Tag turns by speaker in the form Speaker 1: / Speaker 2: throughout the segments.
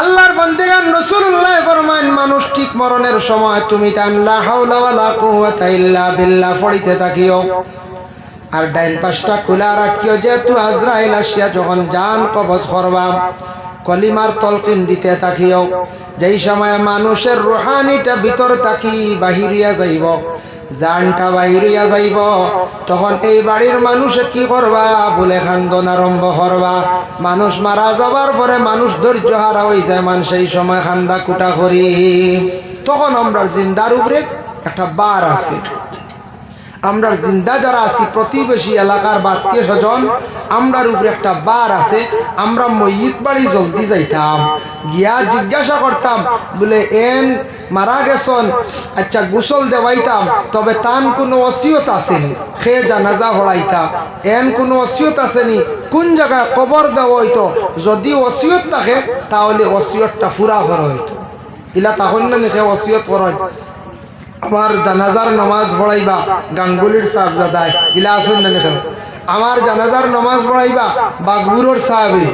Speaker 1: আল্লাহর বন্দেগান রসুল্লাহ ফরমান মানুষ ঠিক মরণের সময় তুমি তানলা বিল্লা পড়িতে থাকিও। আর ডাইন পাশটা খোলা রাখিও, যেহেতু আজরাইল আসিয়া যখন যান কবচ করবা। কলিমার তলকিন দিতে থাকিও। যেই সময় মানুষের রুহানিটা ভিতর তাকি বাহিরিয়া যাইব, জানটা বাহিরিয়া যাইব, তখন এই বাড়ির মানুষে কি করবা? বলে খান্দন আরম্ভ করবা। মানুষ মারা যাবার পরে মানুষ ধৈর্য হারা হয়ে যায় মান, সেই সময় খান্দা কুটা করি। তখন আমরা জিন্দার উপরে একটা বার আছে। আমরা জিন্দা যারা আছি, প্রতিবেশী এলাকার বা আত্মীয় স্বজন আমরার উপরে একটা বার আছে, আমরা ময়িত বাড়ি জলদি যাইতাম। গিয়া জিজ্ঞাসা করতাম, বলে, এন, মারা গেছন আচ্ছা গোসল দেওয়াইতাম, তবে তান কোনো অসিয়ত আসেনি সে জানাজা হলাইতাম এন কোনো অসিয়ত আসেনি, কোন জায়গায় কবর দেওয়া হইতো, যদি অসিয়ত থাকে, তাহলে অসিয়তটা ফুরা করা হইতো। ইলা তখন না নিখে অসিয়ত করা আমার জানাজার নামাজ পড়াইবা, গাঙ্গুলির সাহেব দাদায় ইলা আসুন না দেখো আমার জানাজার নামাজ পড়াইবা, বাগবুরোর সাহেবে।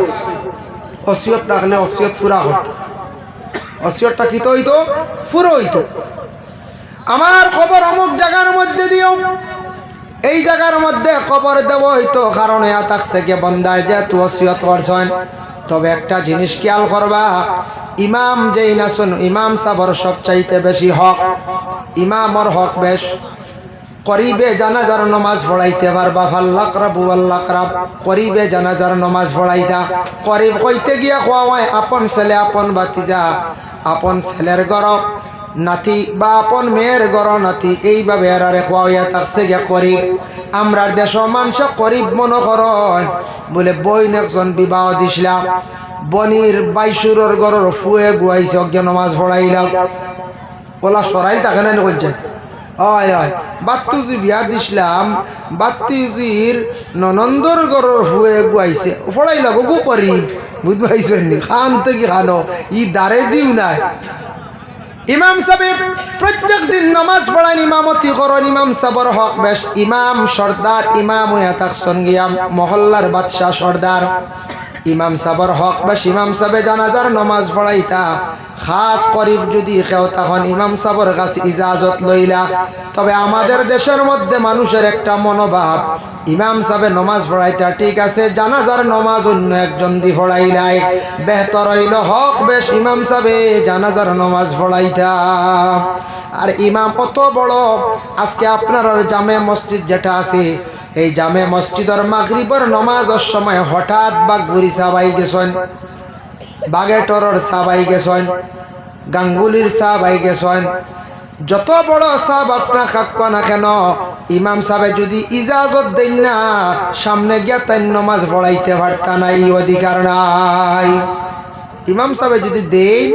Speaker 1: অসিয়ত থাকলে অসিয়ত ফুরা হতো অসিয়তটা কি তো হইতো? ফুরো হইতো। আমার খবর অমুক জায়গার মধ্যে দিও। এই জায়গার মধ্যে খবর দেব হইতো, কারণ এয়া থাকছে কে বন্দায় যে তু অসিয়ত করছেন। তবে একটা জিনিস খেয়াল করবা, ইমাম যেই নাচুন, ইমাম সাবর সবচাইতে বেশি হক। ইমামর হক বেশ। করিবে জানাজার নমাজ পড়াইতে পারবা, ফাল্লাক রাবু আল্লাহ রাব। করিবে জানাজার নমাজ পড়াইতা। করিব কইতে গিয়া খোয়া আপন ছেলে, আপন বাতিজা, আপন ছেলের গরব। নাতি বা আপন মেয়ের গর নাতি, এইভাবে এরারে খোয়া থাকছে গিয়া করিব। আমরার দেশ মানুষ করিব মনে করন বলে বইন একজন বিবাহ দিছিলাম। বনির বাইশুরর গরর ফুয়ে গুয়াইছে, অজ্ঞ নমাজ পড়াইলাম। ওলা সরাই থাকে না কইছে? হয় হয়। বাত্তুজি বিয়া দিছিলাম, বাত্তুজির ননন্দর গরর হুয়ে গুয়াইছে। ফড়াই লাগো গু করিব। বুঝতে পাইছেন খান তো কি খানো? ই দারে দিও নাই। ইমাম সাহেব, প্রত্যেক দিন নামাজ পড়ান, ইমামতি করেন, ইমাম সাবর হক বেশ। ইমাম সর্দার, ইমাম সঙ্গিয়াম মহল্লার বাদশাহ সর্দার। ইমাম সাবর হক বেশ, ইমাম সাহেব জানাজার নমাজ পড়াইতা। খাস করিব যদি কেউ, তখন ইমাম সাবর কাছে ইজাজত লইলা। তবে আমাদের দেশের মধ্যে মানুষের একটা মনোভাব, ইমাম সাহেব নমাজ পড়াইতা ঠিক আছে, জানাজার নমাজ অন্য একজন দি পড়াইলাই বেহতর হইল হক বেশ ইমাম সাহেব জানাজার নমাজ পড়াইতা। আর ইমাম কত বড়, আজকে আপনার জামে মসজিদ যেটা আছে, এই জামে মসজিদর মাগরিবর নমাজের সময় হঠাৎ বাঘ ঘুরি সাবাই গেছেন বাগেটরর সাবাই গেছেন গাঙ্গুলির সাবাই গেছেন যত বড় সাব আপনার খাক্ক না কেন, ইমাম সাহেব যদি ইজাজত দেন না, সামনে গিয়া তাই নমাজ পড়াইতে পারতা না এই অধিকার নাই। ইমাম সাহেব যদি দেন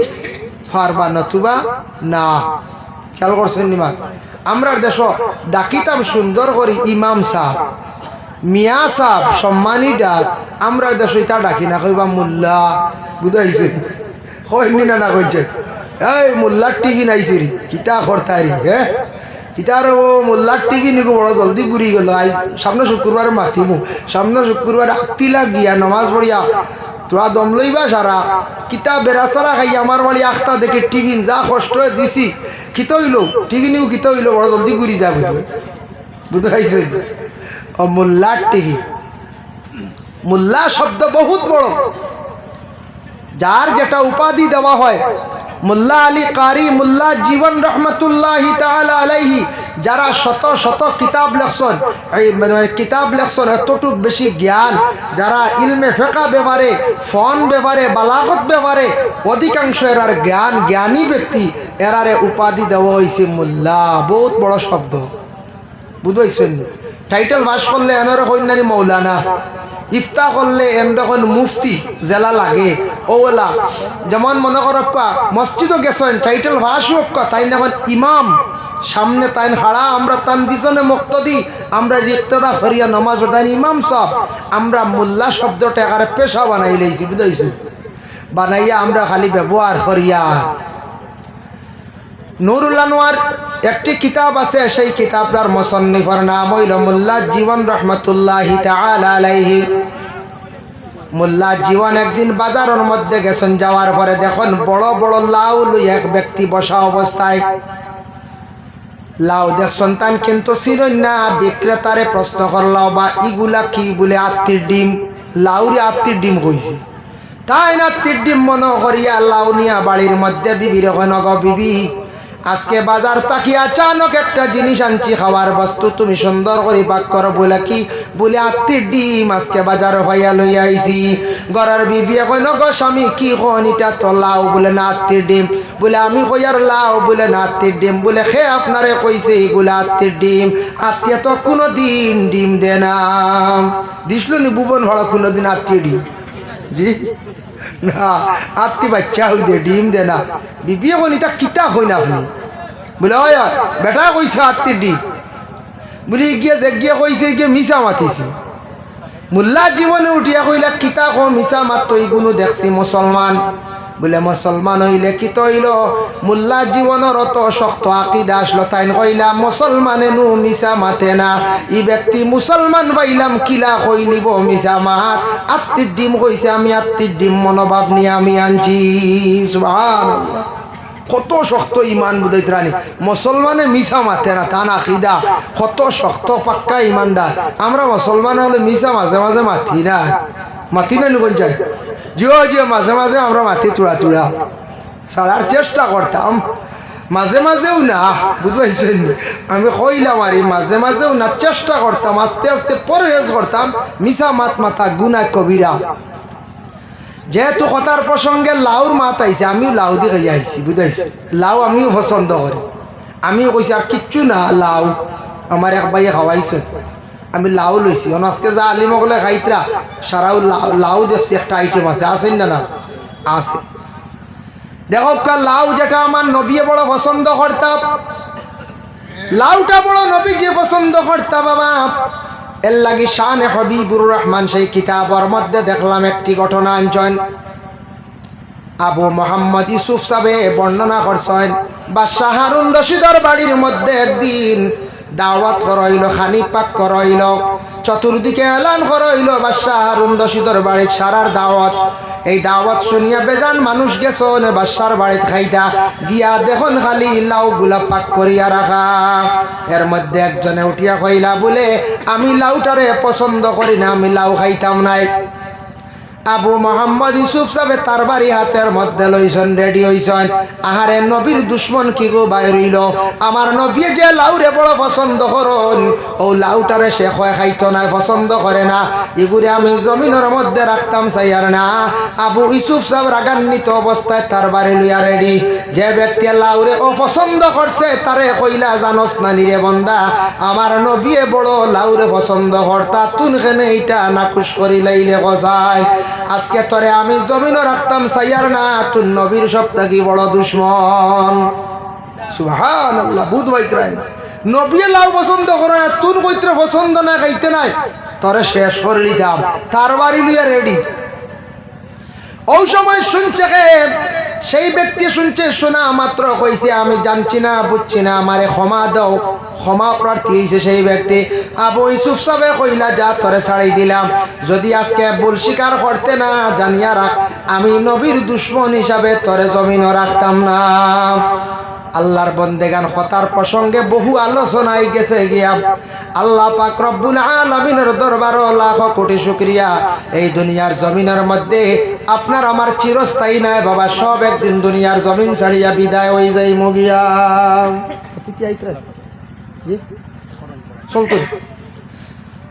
Speaker 1: ফারবা নতুবা না। খেয়াল করছেন নিমা আমরা দেশ ডাকিতাম সুন্দর করি ইমাম সাহ। মিয়া সাহ সম্মানী ডাক আমরা দেশ ইটা ডাকি না কইবা মোল্লা। বুঝাইছে? হয়নি না না কইছে? এই, মোল্লার টিভি নাইছে রে, কিতা করতারি হ্যাঁ কিতার ও, মোল্লার টিভি নিকো বড় জলদি ঘুরি গেল। আজ সামনে শুক্রবার মাতিমু। সামনে শুক্রবার আক্তিলা গিয়া নমাজ পড়িয়া, তোরা দম লইবা সারা। কিতা বেড়াচারা খাই, আমার বাড়ি আখতা দেখে টিফিন যা কষ্ট দিছি, কিত হইল? টিভি নিউ কিত হইল? বড় জলদি ঘুরি যা বুঝবে? বুঝতে পাইছেন ও মোল্লার টিভি। মোল্লা শব্দ বহুত বড়। যার যেটা উপাধি দেওয়া হয়, মোল্লা আলী কারি মোল্লা জীবন রহমতুল্লাহ আলাইহি, যারা শত শত কিতাব লেখছেন, এই মানে কিতাব লেখছেন, এতটুক বেশি জ্ঞান, যারা ইলমে ফেকা ব্যবহারে ফন ব্যবহারে বালাগত ব্যবহারে অধিকাংশ এরার জ্ঞান, জ্ঞানী ব্যক্তি, এরারে উপাধি দেওয়া হয়েছে মোল্লা। বহুত বড় শব্দ। বুঝাইছেন টাইটেল ভাস করলে এনারে কন্যারি মৌলানা। ইফতা করলে এন দেখুন মুফতি, জেলা লাগে। ওলা, যেমন মনে করক মসজিদও গেছেন টাইটেল ভাস হোক তাই দেখুন ইমাম। সামনে তাইন হাড়া, আমরা তান পিছনে মুক্ত দিই আমরা রিক্তদা হরিয়া নমাজ তাই ইমাম সব। আমরা মোল্লা শব্দটা একারে পেশা বানাই লাইছি, বুঝাইছি। বানাইয়া আমরা খালি ব্যবহার করিয়া। নুরুল আনোয়ার একটি কিতাব আছে, সেই কিতাবটার মোসন্নিফর নাম হইল মোল্লা জীবন রহমতুল্লাহ আলাইহি। মোল্লা জীবন একদিন বাজারের মধ্যে গেছেন, যাওয়ার পরে দেখুন বড় বড় লাউ লই এক ব্যক্তি বসা অবস্থায়। লাউ দেখ সন্তান কিন্তু ছিলেন না, বিক্রেতারে প্রশ্ন করলাও বা ইগুলা কি বলে আত্মীর ডিম? লাউরে আত্মীর ডিম কইছে। তাই না আত্মীর ডিম মনে করিয়া লাউ নিয়া বাড়ির মধ্যে বিবি রকম বিবি আজকে বাজার তাকি আচানক একটা জিনিস আনছি, খাওয়ার বস্তু। তুমি সুন্দর করে পাক করো বলে কি? বলে আত্মীর ডিম আজকে বাজার হইয়া লই আইছি। ঘরের বিবি এখন গো স্বামী, কি কন এটা? তো লাউ বলে না আত্মীর ডিম। বলে আমি কইয়ার লাউ বলে না আত্মীর ডিম? বলে সে আপনারে কইছে এগুলা আত্মীর ডিম। আত্মীয় তো কোনো দিন ডিম দে না। দিসলো নি ভুবন ভাড়া কোনো দিন আত্মীয় ডিম। জি। না আত্মি বাচ্চা হই দে ডিম দে না। বিবি এখন এটা কিতা হই না আপনি? বলে ওই বেটা কইছে আত্মীর ডিম। বলি, গিয়ে যে গিয়ে কইছে, গিয়ে মিশা মাতিছে। মোল্লা জীবনে উঠিয়া কইলা, কিতা কো মিশা মাত্র এইগুলো দেখছি মুসলমান। বলে, মুসলমান হইলে কি তৈল? মোল্লা জীবনের অত শক্ত আকিদা আসলো তাই কইলা মুসলমানে নু মিশা মাতে না। ই ব্যক্তি মুসলমান পাইলাম, কিলা কইলিব মিশা মাত আত্মীর ডিম কইছে, আমি আত্মীর ডিম, মনোভাব নিয়ে আমি আনছি। কত শক্ত ইমান বুঝাইতে রানি। মুসলমানে মিশা মাতে না তা না খিদা কত শক্ত, পাক্কা ইমানদার। আমরা মুসলমান হলে মিশা মাঝে মাঝে মাতি না। মাতি না নিকল যাই জিও জিও, মাঝে মাঝে আমরা মাতি তুড়া তুড়া সারার চেষ্টা করতাম। মাঝে, মাঝেও না বুঝবাইছেন আমি কইলাম আর, মাঝে, মাঝেও না, চেষ্টা করতাম, আস্তে আস্তে পরহেজ করতাম মিশা মাত মাথা গুনা কবিরা। যেহেতু কথার প্রসঙ্গে লাউর মাত আইছে, আমিও লাউ দিয়ে আইছি বুঝাইছি লাউ আমিও পছন্দ করি। আমিও কইছি, আর কিচ্ছু না, লাউ। আমার এক ভাইয়ে খাওয়াইছে। আমি লাউ লইছি অন আজকে যা আলিমকলে খাইতরা, সারাও লাউ দেখছি, একটা আইটেম আছে। আছেন না না? আছে। দেখো লাউ যেটা আমার নবিয়ে বড় পছন্দ করতাম লাউটা বড় নবী যে পছন্দ করতা বাবা। এর লাগি শান হবিবুর রহমান সেই কিতাবর মধ্যে দেখলাম একটি ঘটনা আঞ্চন আবু মোহাম্মদ ইউসুফ সাবে বর্ণনা করছেন বা শাহারুন রশিদর বাড়ির মধ্যে একদিন দাওয়াত করইল খানি পাক করইল, চতুর্দিকে এলান করইল বা শাহারুন রশিদর বাড়ির সারার দাওয়াত। এই দাওয়াত শুনিয়া বেজান মানুষ গেছন বাসার বাড়িত খাইতা গিয়া দেখুন খালি লাউ গুলা পাক করিয়া রাখা। এর মধ্যে একজনে উঠিয়া কইলা বলে, আমি লাউটারে পছন্দ করি না, আমি লাউ খাইতাম নাই। আবু মোহাম্মদ ইউসুফ সাহেব তার বাড়ি হাতের মধ্যে লইছেন, রেডি হইছেন। আহারে নবীর দুশ্মন কি গো বাইরিল আমার নবী যে লাউরে বড় পছন্দ করন, ও লাউটারে সে খয় খাইতো না, পছন্দ করে না। এগুলি আমি জমিনের মধ্যে রাখতাম চাইয়ার না। আবু ইউসুফ সাহেব রাগান্বিত অবস্থায় তার বাড়ি লইয়া রেডি। যে ব্যক্তি লাউরে অপছন্দ করছে, তারে কইলা, জানস না নিরে বন্দা, আমার নবীয়ে বড় লাউরে পছন্দ করতা তুন খেনে এইটা নাকুশ করি লাইলে কসায় আজকে তরে আমি জমিনও রাখতাম সাইয়ার না তুই নবীর কি বড় দুশ্মন। সুহান বুধ পছন্দ করে না পছন্দ না নাই। তরে শেষ করে দিতাম। তার বাড়ি লিয়া রেডি ওই সময় শুনছে সেই ব্যক্তি শুনছে, শোনা মাত্র কইছে, আমি জানছি না, বুঝছি না, আমারে ক্ষমা দাও। ক্ষমা প্রার্থী হয়েছে সেই ব্যক্তি। আবু ইসুফ সাহেব কইলা, যা, তরে ছাড়াই দিলাম। যদি আজকে ভুল স্বীকার করতে না জানিয়া রাখ, আমি নবীর দুশ্মন হিসাবে তরে জমিনও রাখতাম না। আল্লাহর বন্দেগান হতার প্রসঙ্গে বহু আলোচনায় গেছে গিয়া। আল্লাহ পাক রব্বুল আলামিনের দরবার লাখ কোটি শুকরিয়া। এই দুনিয়ার জমিনের মধ্যে আপনার আমার চিরস্থায়ী নাই বাবা, সব একদিন দুনিয়ার জমিন ছাড়িয়া বিদায় হয়ে যাই মুগিয়া চলতো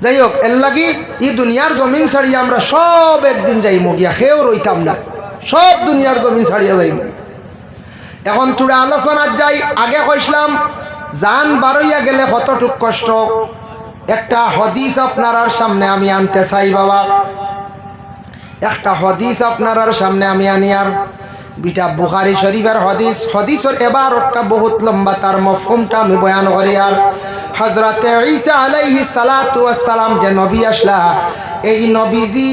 Speaker 1: যাই হোক, এর লাগি এই দুনিয়ার জমিন ছাড়িয়া আমরা সব একদিন যাই মুগিয়া খেয়েও রইতাম না। সব দুনিয়ার জমিন ছাড়িয়া যাই এখন তোরা আলোচনার যাই, আগে কইসলাম, জান বারইয়া গেলে কতটুক কষ্ট? একটা হদিস আপনার সামনে আমি আনতে চাই, বাবা। একটা হদিস আপনার সামনে আমি আনি আর বিটা বুখারি শরীফের হদিস। হদিসর এবার একটা বহুত লম্বা, তার মফহুমটা আমি বয়ান করি আর হজরতে ঈসা আলাইহি সালাম যে নবী আসলা, এই নবীজি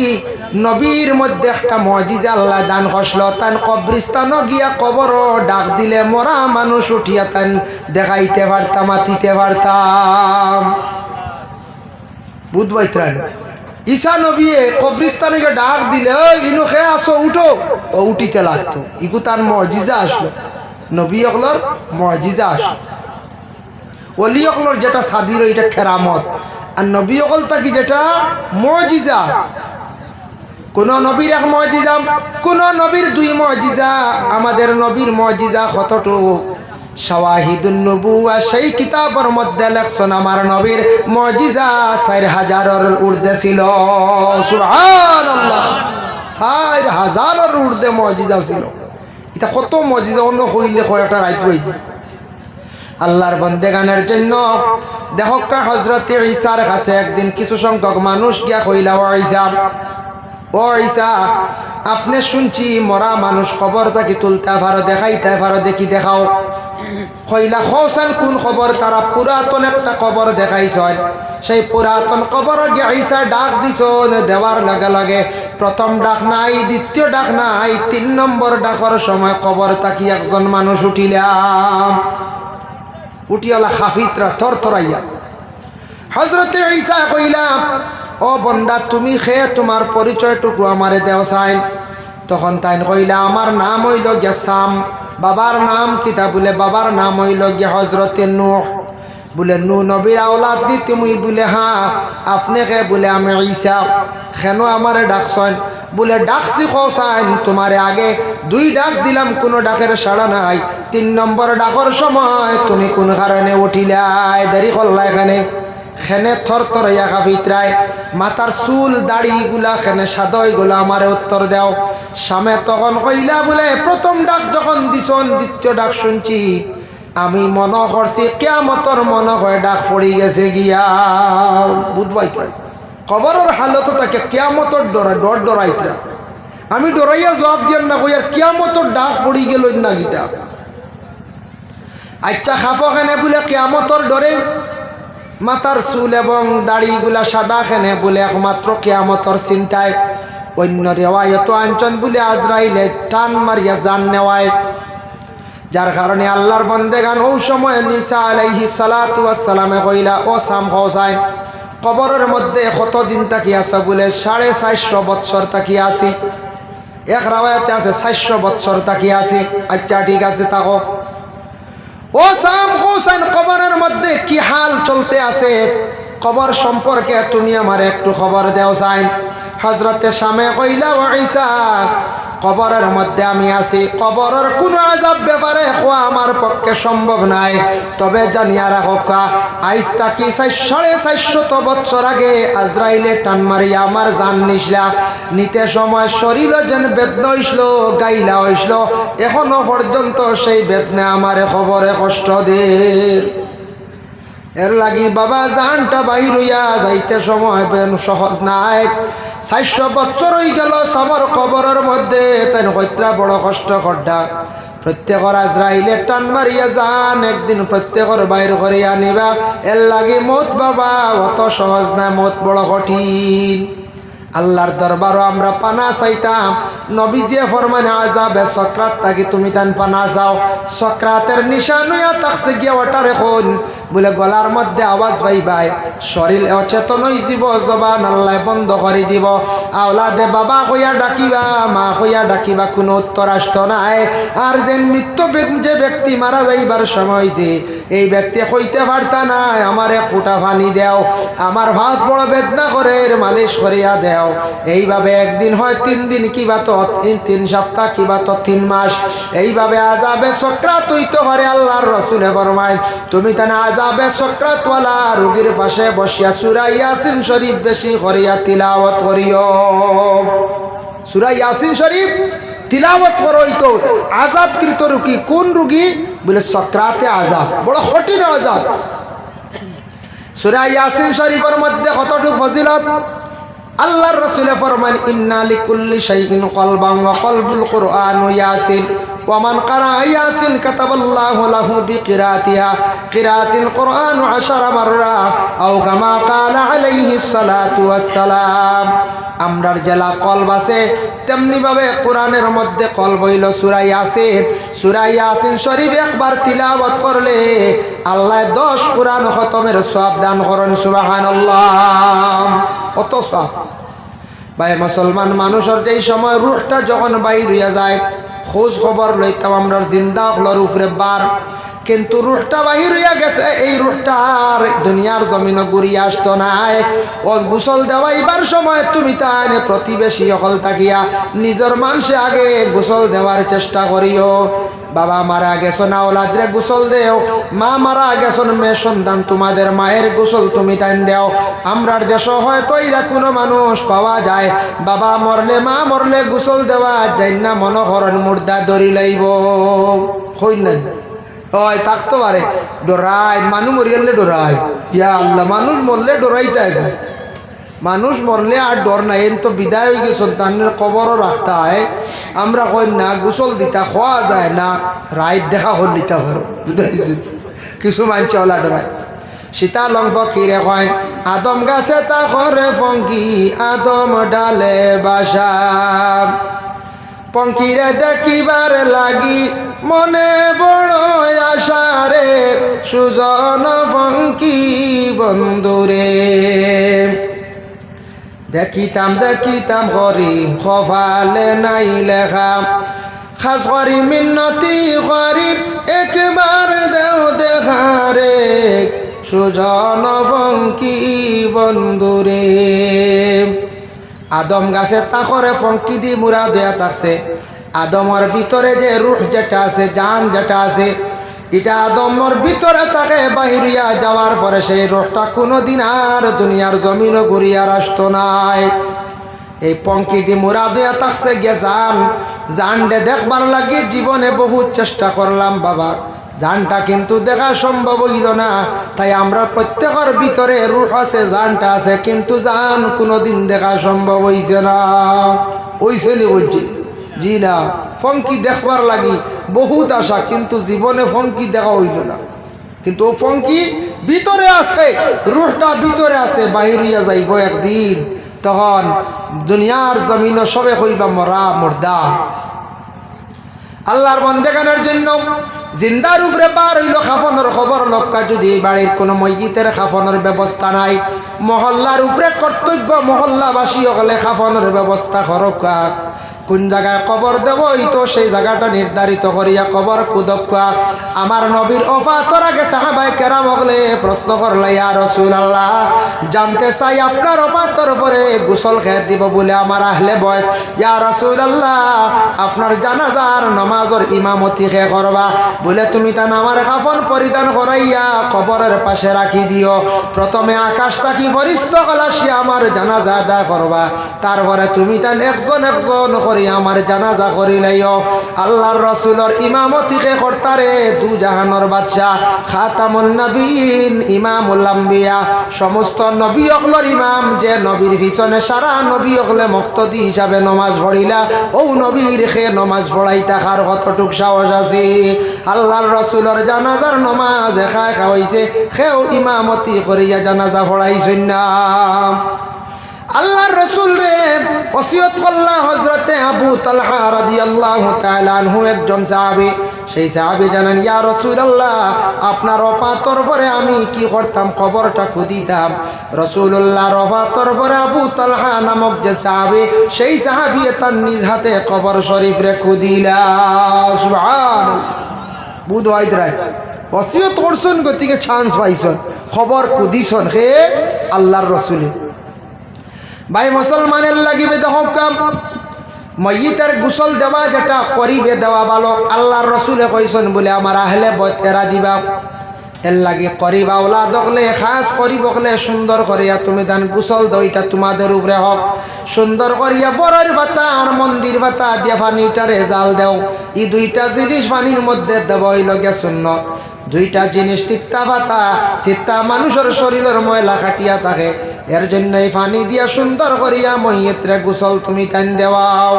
Speaker 1: নবীর মধ্যে একটা মজিজা আল্লাহ দান হসল তান কবরিস্তানও গিয়া কবর ডাক দিলে মরা মানুষ উঠিয়া তান দেখাইতে পারতাম মাতিতে পারতাম। বুধবাইত্রান ঈশা নবীয়ে কবরিস্তানকে ডাক দিলে ইনু খে আসো উঠো। ও উঠিতে লাগতো। ইগু তার মজিজা আসলো। নবী অকলর মজিজা আসলো। অলি অকলর যেটা সাদির এটা খেরামত। আর নবী অকল তাকি যেটা মজিজা। কোন নবীর এক মজিজা, কোন নবীর দুই মজিজা, আমাদের নবীর মজিজা কতটুকু? শাওয়াহিদুন নবুয়া সেই কিতাবের মধ্যে লেখছেন, আমার নবীর মজিজা চার হাজারের ঊর্ধ্বে ছিল। চার হাজারের ঊর্ধ্বে মজিজা ছিল। এটা কত মজিজা? অন্য হইলে কয়েকটা রাইত হয়েছে আল্লাহর বন্দেগানের জন্য দেখকা হজরত ঈসার কাছে একদিন কিছু সংখ্যক মানুষ গিয়া কইলা ঈসা ও ঈসা আপনি শুনছি, মরা মানুষ খবর তাকে তুলতে পারো দেখাইতে পারো দেখি দেখাও। কইলা, খোসান, কোন খবর? তারা পুরাতন একটা খবর দেখাইছেন। সেই পুরাতন খবর ঈসা ডাক দিছ দেওয়ার লগে লগে প্রথম ডাক নাই, দ্বিতীয় ডাক নাই, তিন নম্বর ডাকর সময় খবর তাকি একজন মানুষ উঠিলাম। উঠিয়ালা হাফিতরা থর থরাইয়া হজরতে ঈসা কইলাম ও বন্দা, তুমি খেয়ে তোমার পরিচয়টুকু আমারে দেও চাইন তখন তাইন কইলা, আমার নাম হইল গেসাম, বাবার নাম কিতা বলে, বাবার নাম হইল গে হজরতে নুহ। বলে নু নবীর আওলাদ দি তুমি বলে হ্যাঁ আপনাকে বলে, আমি ঈসা। কেন আমারে ডাকছেন বলে, ডাকছি কৌসাইন তোমারে আগে দুই ডাক দিলাম, কোনো ডাকের সাড়া নাই। তিন নম্বর ডাকর সময় তুমি কোন কারণে উঠিলাই দেরি করলা এখানে। খেনে থর থর ইয়া কাফিত্রায় মাথার চুল দাড়িগুলা খেনে সাদয়গুলা আমারে উত্তর দেও। সামে তখন কইলা বলে, প্রথম ডাক যখন দিছন, দ্বিতীয় ডাক শুনছি। আমি মনে করছি কেয়ামতর মনে হয় ডাক পড়ি গেছে গিয়া। বুধবাইত্রাই খবরের হালত তাকে কেয়ামতর ডরা ডর ডরাইত্রা। আমি ডরাইয়া জবাব দিয়ার না কই, আর কেয়ামতর ডাক পড়ি গেল না গীতা। আচ্ছা খাফো খানে বলে, কেয়ামতর ডরে মাথার চুল এবং দাড়িগুলা সাদা খেনে বলে একমাত্র কেয়ামতর চিন্তায়। অন্য রেওয়ায়ত আঞ্চন বলে আজরাইলে টান মারিয়া জান নেওয়ায়। যার কারণে আল্লাহর বন্দেগান ও সময় নিসা আলাইহি সালাতু সালামে কইলা, ও সাম হোসাইন কবরের মধ্যে কতদিন তাকি আছে বলে সাড়ে চারশো বৎসর তাকি আছি। এক রাওয়ায়াতে আছে চারশো বৎসর তাকি আছি। আচ্ছা ঠিক আছে, তাকো। ও সাম হোসেন কবরের মধ্যে কি হাল চলতে আছে? কবর সম্পর্কে তুমি আমার একটু খবর দেও সাইন। হজরতে সামে কইলা, ও ঈসা, কবরের মধ্যে আমি আছি। কবরের কোনো আজাব ব্যাপারে খোয়া আমার পক্ষে সম্ভব নাই। তবে জানিয়া রাখা আইস তাকি সাড়ে চারশত বৎসর আগে আজরাইলে টান মারিয়া আমার জান নিসলা। নিতে সময় শরীর যেন বেদনা হইসল, গাইলা হইসল। এখনও পর্যন্ত সেই বেদনা আমারে খবরে কষ্ট দের এর লাগি বাবা জানটা বাইর হইয়া যাইতে সময় বেন সহজ নাই। চারশো বছর হয়ে গেল সামর কবরের মধ্যে, তেন হত্যা বড় কষ্ট খড্ডা প্রত্যেকর আজরাইলে টান মারিয়া যান, একদিন প্রত্যেকর বাইর করে আনিবা এর লাগে মত বাবা, অত সহজ না মত বড় কঠিন। আল্লাহর দরবারও আমরা পানা চাইতাম। নবীজিয়ে ফরমানে আজাবে সক্রাত, তাকে তুমি তান পানা চাও সক্রাতের নিশানুয়া তাকছে গিয়ে ওটার এখন বলে গলার মধ্যে আওয়াজ পাইবাই শরীর অচেতন জীব, জবান আল্লাহ বন্ধ করে দিব। আওলাদে বাবা কইয়া ডাকিবা, মা কইয়া ডাকিবা, কোনো উত্তর আসত নাই। আর যে মৃত্যু যে ব্যক্তি মারা যাইবার সময় হয়েছে এই ব্যক্তি কইতে পারতা নাই, আমার ফুটা পানি দেও। আমার ভাত বড় বেদনা করে মালিশ করিয়া দেও। এইভাবে একদিন হয় তিন দিন কিবা তো তিন সপ্তাহ কিবা তো তিন মাস। এইভাবে আজাবে সক্রাত হইতে পারে আল্লাহর রসুলে ফরমাইন। তুমি তানে আজাবে সক্রাতওয়ালা রোগীর পাশে বসিয়া সুরা ইয়াসিন শরীফ বেশি করিয়া তিলাওয়াত করিও। সুরা ইয়াসিন শরীফ তিলাওয়াত করই তো। আজাবকৃত রুগী কোন রুগী? বলে সক্রাতে আজাব বড় কঠিন আজাব সুরা ইয়াসিন শরীফের মধ্যে কতটুকু ফজিলত? আল্লাহর রাসূলের ফরমান ইন্নালি কুল্লি শাইইন কলবান ওয়া কলবুল কুরআন ইয়াসিন ওয়ামান কারা ইয়াসিন কাতাবাল্লাহু লাহু বিকিরাতিহা, কিরাতিল কুরআন 10 মাররা, আও কামা কালা আলাইহিস সালাতু ওয়াসসালাম। আমরার জেলা কলব আছে, তেমনিভাবে কোরআনের মধ্যে কলব হইল সূরা ইয়াসিন। সূরা ইয়াসিন শরীফ একবার তিলাওয়াত করলে আল্লাহ 10 কোরআন খতমের সওয়াব দান করেন, সুবহানাল্লাহ। অত সওয়াব? ভাই, মুসলমান মানুষের যেই সময় রুহটা যখন বাইর হইয়া যায়, খোঁজ খবর লইতাম আমরা, জিন্দা হলর উপরে বার। কিন্তু রুহটা বাহির হইয়া গেছে। এই রুহটা আর দুনিয়ার জমিন ঘুরিয়ে আসতো নাই। ও গোসল দেওয়াইবার সময় তুমি তাই প্রতিবেশী অকল থাকিয়া নিজের মানুষে আগে গোসল দেওয়ার চেষ্টা করিও। বাবা মারা গেছো না ওলাদ্রে গোসল দেও। মা মারা গেছন মেয়ে সন্তান তোমাদের মায়ের গোসল তুমি তাই দেও। আমরার দেশ হয়তো এরা কোনো মানুষ পাওয়া যায়। বাবা মরলে মা মরলে গোসল দেওয়া যাই না মনোহরণ মুর্দা দড়ি লইব। হই হয়, থাকতে পারে। ডরাই মানুষ মরি গেলে ডরাই ইয়া আল্লাহ, মানুষ মরলে ডরাইতে এখন মানুষ মরলে আর ডর নাই, এন তো বিদায় হয়ে গেছে, সন্তানের কবরও রাখতে হয়। আমরা কই, না, গোসল দিতা, খোয়া যায় না, রাইত দেখা হল দিতে পারো বুঝতে কিছু মানছে ওলা ডরায়। সীতা লম্ব কিরে কয়, আদম গাছে তা করে ফঙ্কি, আদম ডালে বাসা। পঙ্কিরে দেখিবার লাগি, মনে বড় আশারে, সুজন পঙ্কি বন্ধুরে। দেখিতাম দেখিতাম করি কপালে নাই লেখা। খাস করি মিন্নতি করি একবার দেও দেখারে, সুজন পঙ্কি বন্ধুরে। আদম গাছে তাকরে ফঙ্কি দি মুরা দেয়া থাকছে। আদমর ভিতরে যে রুহ যেটা আছে, জান যেটা আছে, এটা আদমর ভিতরে তাকে বাহিরিয়া যাওয়ার পরে সেই রোহটা কোনো দিন আর দুনিয়ার জমিনও ঘুরিয়ার আসতো নাই। এই পঙ্কি দি মুরা দেয়া থাকছে গে জান। জানডে দেখবার লাগে জীবনে বহুত চেষ্টা করলাম বাবা। জানটা কিন্তু দেখা সম্ভব হইল না। তাই আমরা প্রত্যেকের ভিতরে রুহ আছে, জানটা আছে, কিন্তু জান কোনোদিন দেখা সম্ভব হইছে না। হইছে নি বলছি? জি না, ফঙ্কি দেখবার লাগি, বহুত আশা, কিন্তু জীবনে ফঙ্কি দেখা হইল না। কিন্তু ও ফঙ্কি ভিতরে আছে, রুহটা ভিতরে আছে বাহিরিয়া যাইব একদিন। তখন দুনিয়ার জমিন সবে কইবা মরা, মর্দা। আল্লাহর বন্দেগানের জন্য জিন্দার উপরে পার হইল খাফনের খবর লক্কা যদি বাড়ির কোনো মসজিদের খাফনের ব্যবস্থা নাই। মহল্লার উপরে কর্তব্য মহল্লাবাসী হলে খাফনের ব্যবস্থা করকা কোন জায়গায় কবর দেব তো সেই জায়গাটা নির্ধারিত করিয়া কবর কুদক্কা আমার নবীর অফাতর আগে সাহাবাই কেরাম হলে প্রশ্ন করলে, ইয়া রসুল আল্লাহ জানতে চাই আপনার অফাতর পরে গোসল খেয়ে দিব বলে আমার আহলে বয় ইয়া রসুল আল্লাহ আপনার জানাজার, নমাজর ইমামতি খে করবা? বলে তুমি তা আমার কাফন পরিধান করাইয়া কবরের পাশে রাখি দিও। প্রথমে আকাশটা কি বরিষ্ঠ কলাসি আমার জানাজা আদা করবা। তারপরে তুমি তান একজন একজন করি আমার জানাজা করি লাইও। আল্লাহর রসুলর ইমামতিকে কর্তারে দু জাহানোর বাদশাহ খাতামুন নবীন, ইমামুল সমস্ত নবী অকলর ইমাম যে নবীর পিছনে সারা নবী অকলে মক্তদি হিসাবে নমাজ পড়িলা, ও নবীর খে নমাজ পড়াই থাকার কতটুক সাহস আছে? আল্লাহর রসুলর জানাজার নমাজ এখায় খাওয়াইছে, সেও ইমামতি করিয়া জানাজা পড়াইছেন না আল্লাহর রসুল রে, ওসিয়ত করলা হজরতে আবু তালহা রাদিয়াল্লাহু তাআলা আনহু একজন সাহাবী। সেই সাহাবী জানেন, ইয়া রসুল আল্লাহ আপনার অপাতর পরে আমি কি করতাম? খবরটা খুদিতাম রাসূলুল্লাহর অপাতর পরে আবু তালহা নামক যে সাহাবী, সেই সাহাবী তার নিজ হাতে কবর শরীফ রে খুদিলা বুধ হায়দ্রায় অসিও তোরসন গতিকে চান্স পাইছন খবর কুদিছন হে আল্লাহর রসুলে ভাই মুসলমানের লাগিবে কাম। ময়িতের গুসল দেওয়া যেটা করিবে দেওয়া ভালো আল্লাহর রসুলে কইসন বলে আমার আহলে বেরা দিবা। এর লাগে করি ওলা দখলে খাস করি বকলে সুন্দর করিয়া তুমি দান গুসল দইটা তোমাদের উপরে হক। সুন্দর করিয়া বড়ের ভাতা আর মন্দির ভাতা দিয়া পানিটারে জাল দেও। ই দুইটা জিনিস পানির মধ্যে দেব, এই লগে শূন্য দুইটা জিনিস তিত্তা ভাতা, তিত্তা মানুষের শরীরের ময়লা কাটিয়া থাকে। এর জন্য এই পানি দিয়া সুন্দর করিয়া মহিত্রে গুসল তুমি তান দেওয়াও।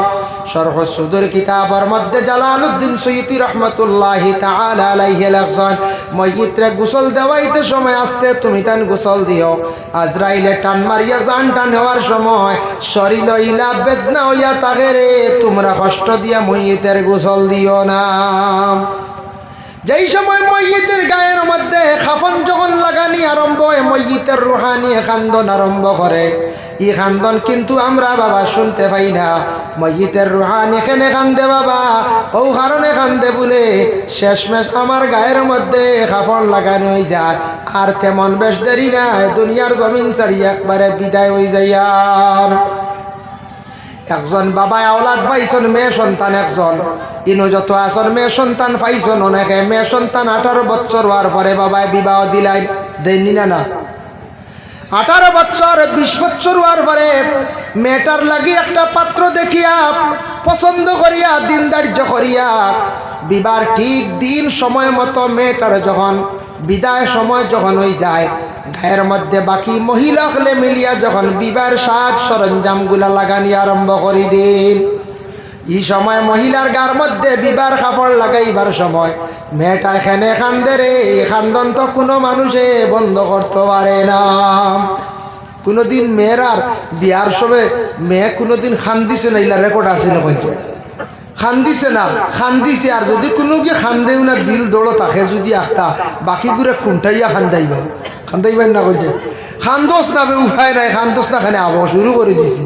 Speaker 1: সর্ব সুদূর কিতাবর মধ্যে জালালউদ্দিন সৈয়দি রহমতুল্লাহি লাগছেন মহিত্রে গুসল দেওয়াইতে সময় আসতে তুমি তান গুসল দিও। আজরাইলে টান মারিয়া জানটা নেওয়ার সময় শরীর ইলা বেদনা হইয়া তাকে রে, তোমরা কষ্ট দিয়া মহিতের গুসল দিও না। যেই সময় মসজিদের গায়ের মধ্যে খাফন যখন লাগানি আরম্ভ হয়, মসজিদের রুহানি খান্দন আরম্ভ করে। ই খান্দন কিন্তু আমরা বাবা শুনতে পাই না। মসজিদের রুহান এখানে খান্দে বাবা ও কারণে খান্দে বলে, শেষমেশ আমার গায়ের মধ্যে খাফন লাগানো হয়ে যায়। আর তেমন বেশ দেরি না দুনিয়ার জমিন ছাড়ি একবারে বিদায় হয়ে যাইয়ার একজন বাবা আওলাদ পাইছন, মেয়ে সন্তান একজন। ইনো যত আসন মেয়ে সন্তান পাইছন অনেকে। মেয়ে সন্তান আঠারো বছর হওয়ার পরে বাবায় বিবাহ দিলাই দেননি না না আঠারো বছর বিশ বছর হওয়ার পরে মেয়েটার লাগি একটা পাত্র দেখিয়া, পছন্দ করিয়া দিন ধার্য করিয়া, বিবার ঠিক দিন সময় মতো মেয়েটার যখন, বিদায় সময় যখন হয়ে যায় গায়ের মধ্যে বাকি মহিলা হলে মিলিয়া যখন বিবার সাজ সরঞ্জামগুলা লাগানি আরম্ভ করি দিন। এই সময় মহিলার গার মধ্যে বিবার কাপড় লাগাইবার সময় মেয়েটা এখানে খান্দে রে খান্দন তো কোনো মানুষে বন্ধ করতে পারে না। কোনোদিন মেয়েরার বিয়ার সময় মেয়ে কোনোদিন খান্দিছে না, ইলা রেকর্ড আছে না কইছে খান দিছে না খান্দিছে আর যদি কোনো কি খান দেও না, দিল দৌড়ো তাকে যদি আখতা বাকিগুলো কুণ্ঠাইয়া খান দাইব খান না করছে। খান্দোস না বে উপায় নাই, খান্দোস না খানে আবো শুরু করে দিছি।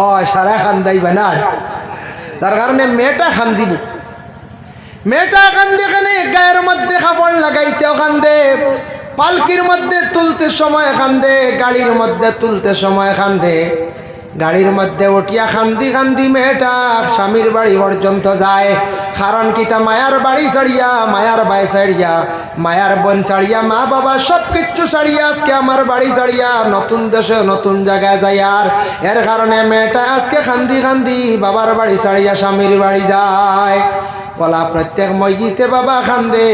Speaker 1: ও সারা খান্দাই না তার কারণে মেয়েটা খান দিব মেয়েটা কান্দে খানে, গায়ের মধ্যে কাপড় লাগাইতেও কান্দে পালকির মধ্যে তুলতে সময় কান্দে গাড়ির মধ্যে তুলতে সময় কান্দে গাড়ির মধ্যে উঠিয়া খান্দি খান্দি মেয়েটা স্বামীর বাড়ি পর্যন্ত যায়। কারণ কিতা মায়ার বাড়ি ছাড়িয়া, মায়ার বাই ছাড়িয়া, মায়ার বোন ছাড়িয়া, মা বাবা সব কিচ্ছু ছাড়িয়া আজকে আমার বাড়ি ছাড়িয়া নতুন দেশে নতুন জায়গায় যায়। আর এর কারণে মেয়েটা আজকে খান্দি খান্দি বাবার বাড়ি ছাড়িয়া স্বামীর বাড়ি যায়। বলা প্রত্যেক মসজিদে বাবা খান্দে,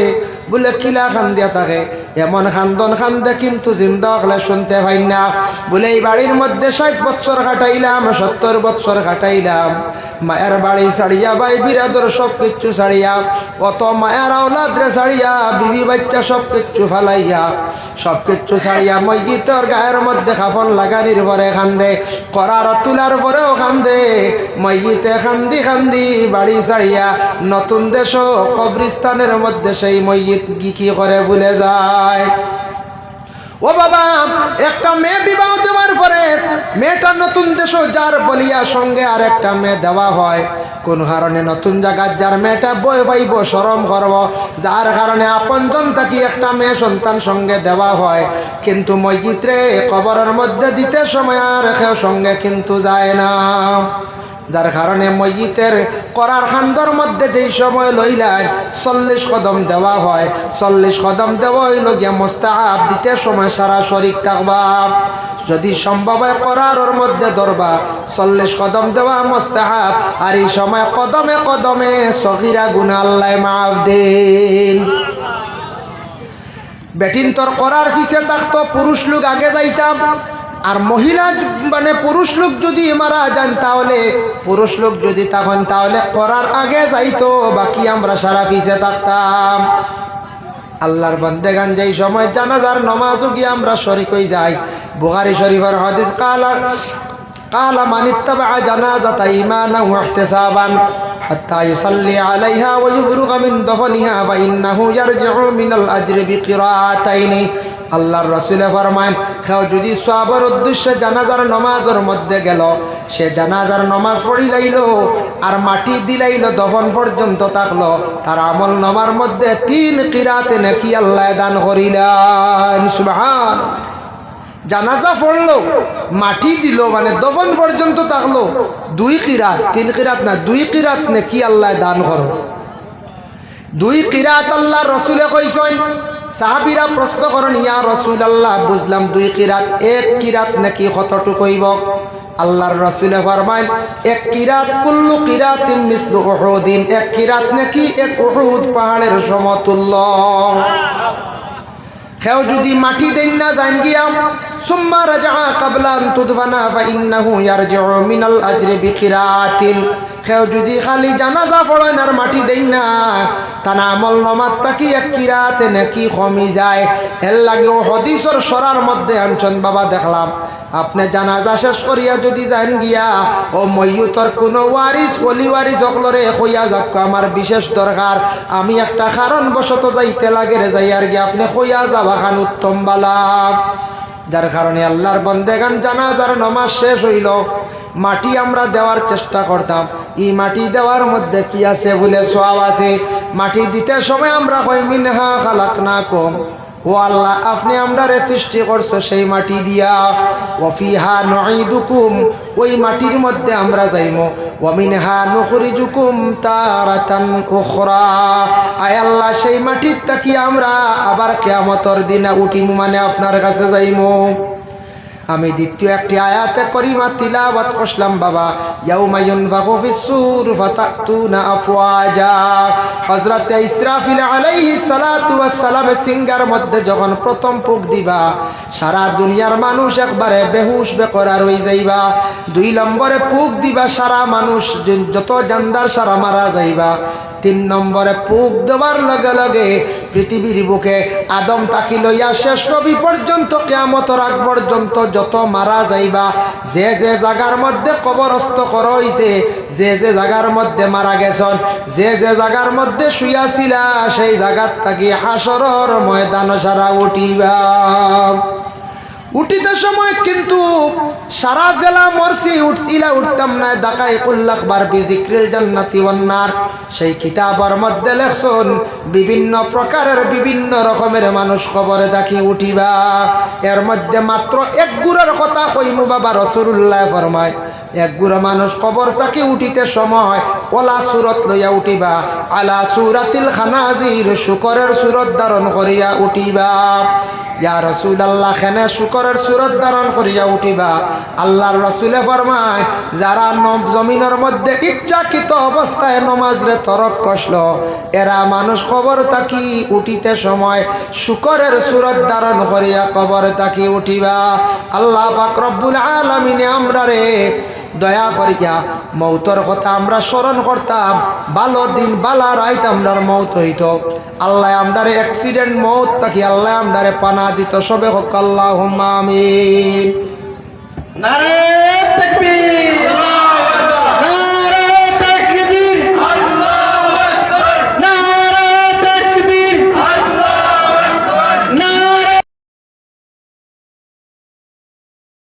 Speaker 1: বলে কিলা খান্দিয়া থাকে এমন খান্দন খান্দে কিন্তু জিন্দা হলে শুনতে পাই না। বলে এই বাড়ির মধ্যে ষাট বছর কাটাইলাম, সত্তর বছর কাটাইলাম। মায়ের বাড়ি ছাড়িয়া ভাই, বিরাদর সব কিচ্ছু ছাড়িয়া, অত মায়ের আওলাদরে ছাড়িয়া, বিবি বাচ্চা সব কিচ্ছু ফালাইয়া সব কিচ্ছু ছাড়িয়া মসজিদর গায়ের মধ্যে খাফন লাগানির পরে খান্দে, করার তুলার পরেও খান্দে, মসজিদে খান্দি খান্দি বাড়ি ছাড়িয়া, নতুন দেশ কবরিস্তানের মধ্যে সেই মসজিদ কি কি করে ভুলে যায়। ও বাবা, একটা মেয়ে বিবাহ দেওয়ার পরে মেয়েটা নতুন দেশ যার বলিয়া সঙ্গে আর একটা মেয়ে দেওয়া হয়। কোন কারণে নতুন জায়গার যার মেয়েটা বই পাইব সরম করব। যার কারণে আপনজন থাকি একটা মেয়ে সন্তান সঙ্গে দেওয়া হয়। কিন্তু মসজিদরে কবরের মধ্যে দিতে সময় আর সঙ্গে কিন্তু যায় না। যার কারণে মসজিদের করার খান্দর মধ্যে যেই সময় লইলেন, চল্লিশ কদম দেওয়া হয়। চল্লিশ কদম দেওয়া হইল গিয়া মোস্তাহাব দিতে সময় সারা শরিক থাকবা। যদি সম্ভব হয় করার মধ্যে ধরবা। চল্লিশ কদম দেওয়া মোস্তাহাব, আর এই সময় কদমে কদমে সহিরা গুনা আল্লাহ মাফ দিন। বেটিন তোর করার পিছে থাকতো, পুরুষ লোক আগে যাইতাম। আর মহিলা মানে পুরুষ লোক যদি মারা যান তাহলে পুরুষ লোক যদি তখন তাহলে করার আগে যাইতো বাকি আমরা সারা পিছে থাকতাম আল্লাহর বন্দেগান যেই সময় জানাজার নমাজও গিয়ে আমরা শরিক হয়ে যাই বুহারি শরীফের হদিস কালা قال من اتبع جنازة إيمانا واحتسابا حتى يصلي عليها ويفرغ من دفنها فإنه يرجع من الأجر بقراءتين আল্লাহর রসুলে ফরমাইন কেউ যদি সবার উদ্দেশ্যে জানাজার নমাজের মধ্যে গেল, সে জানাজার নমাজ পড়ি লাইল আর মাটি দিলাইল দফন পর্যন্ত থাকল, তার আমল নমার মধ্যে তিন কিরাতে নাকি আল্লাহ দান করিলেন। জানাজা পড়ল, মাটি দিল মানে দফন পর্যন্ত থাকল, দুই কিরাত, তিন কিরাত না, দুই কিরাত নাকি আল্লাহ দান করো। দুই কিরাত আল্লাহ রসুলে কইসন সাহাবিরা প্রশ্ন করেন, ইয়া রসুল আল্লাহ বুঝলাম দুই কিরাত, এক কিরাত নাকি কতটুকু হইব? আল্লাহর রসুলে ফরমাইন এক কিরাত কুল্লু কিরাত মিসলু উহুদিন, এক কিরাত নাকি এক উহুদ পাহাড়ের সমতুল্য। কেউ যদি মাটি দেন না জান গিয়া, সুম্মা রাজা কাবলান তুদফানা ফা ইন্নাহু ইয়ারজিউ মিনাল আজরি বিকিরাতিন কেউ যদি খালি জানাজা পড়েন আর মাটি দেন না, তার আমল নমাত তাকি এক কিরাতে নাকি কমি যায়। এর লাগে ও হদিসর সরার মধ্যে আনছন, বাবা দেখলাম। আপনি জানাজা শেষ করিয়া যদি যান গিয়া, ও ময়ূতর কোনো ওয়ারিস অলি ওয়ারিস অকলরে হইয়া যাক, আমার বিশেষ দরকার। আমি একটা কারণ বশত যাইতে লাগে রে যাই আর গিয়া আপনি হইয়া যাবা খান উত্তম বালা। যার কারণে আল্লাহর বন্দেগান জানাজার নমাজ শেষ হইল। মাটি আমরা দেওয়ার চেষ্টা করতাম। এই মাটি দেওয়ার মধ্যে কি আছে বলে সোয়াব আছে? মাটি দিতে সময় আমরা কই, মিনহা খালাক না কম ও আল্লাহ, আপনি আমরারে সৃষ্টি করছ সেই মাটি দিয়া। ওফিহা নঈদুকুম, ওই মাটির মধ্যে আমরা যাইমো। ওমিনহা নুখরিজুকুম তারাতান ওখরা আয় আল্লাহ, সেই মাটির তাকি আমরা আবার কেয়ামতর দিনা উঠিম মানে আপনার কাছে যাইমো। আমি দ্বিতীয় একটি আয়াতে করিমা তিলাওয়াত করলাম, বাবা। ইয়াউমা ইউনফাখু ফিস-সূর ফাতাতুনা আফওয়াজা। হযরত ইসরাফিল আলাইহিস সালাতু ওয়াস সালাম সিঙ্গার মধ্যে যখন প্রথম ফুক দিবা, সারা দুনিয়ার মানুষ একবারে বেহুশ বেকরার হয়ে যাইবা। দুই নম্বরে ফুক দিবা, সারা মানুষ যত জানদার, সারা মারা যাইবা। তিন নম্বরে ফুক দেওয়ার লগে লগে পৃথিবীর বুকে আদম তাকি লইয়া শ্রেষ্ঠ পর্যন্ত, কেয়ামতর আগ পর্যন্ত যত মারা যাইবা, যে যে জাগার মধ্যে কবরস্থ করা হইছে, যে যে জাগার মধ্যে মারা গেছন, যে যে জাগার মধ্যে শুয়াছিলা সেই জাগার থাকি হাসরর ময়দান সারা উঠিবা। উঠিতে সময় কিন্তু সারা জেলা মরছি উঠছিলা উঠতাম না। দাকাই কুল্লাখ বার বিজিক্রিল জান্নাতি ওয়ান্নার। সেই কিতাবের মধ্যে লেখছন বিভিন্ন প্রকারের বিভিন্ন রকমের মানুষ খবরে দেখি উঠিবা। এর মধ্যে মাত্র এক গুড়ের কথা কইমু বাবা রসুল্লাহ ফরমায়। এক গুড়া মানুষ কবর তাকে উঠিতে সময়, ওলা সুরত লইয়া উঠিবা। আলা সুরাতিল খানাজির শুকরের সুরত ধারণ করিয়া উঠিবা। ইয়া রসুল আল্লাহ খেনে শুকরের সুরত ধারণ করিয়া উঠিবা। আল্লাহর রসুলে ফরমায়, যারা জমিনের মধ্যে ইচ্ছাকৃত অবস্থায় নমাজ রে তরক কষল, এরা মানুষ খবর তাকি উঠিতে সময় শুকরের সুরত ধারণ করিয়া কবর তাকি উঠিবা। আল্লাহ পাক রব্বুল আলামিনে আমরা রে দয়া করিয়া মৌতর কথা আমরা স্মরণ করতাম। ভালো দিন বালা রাইত আমরার মৌত হইত। আল্লাহ আমদারে অ্যাক্সিডেন্ট মৌত থাকি, আল্লাহ আমদারে পানা দিত। সবে হোক আল্লাহ আমিন।
Speaker 2: নারে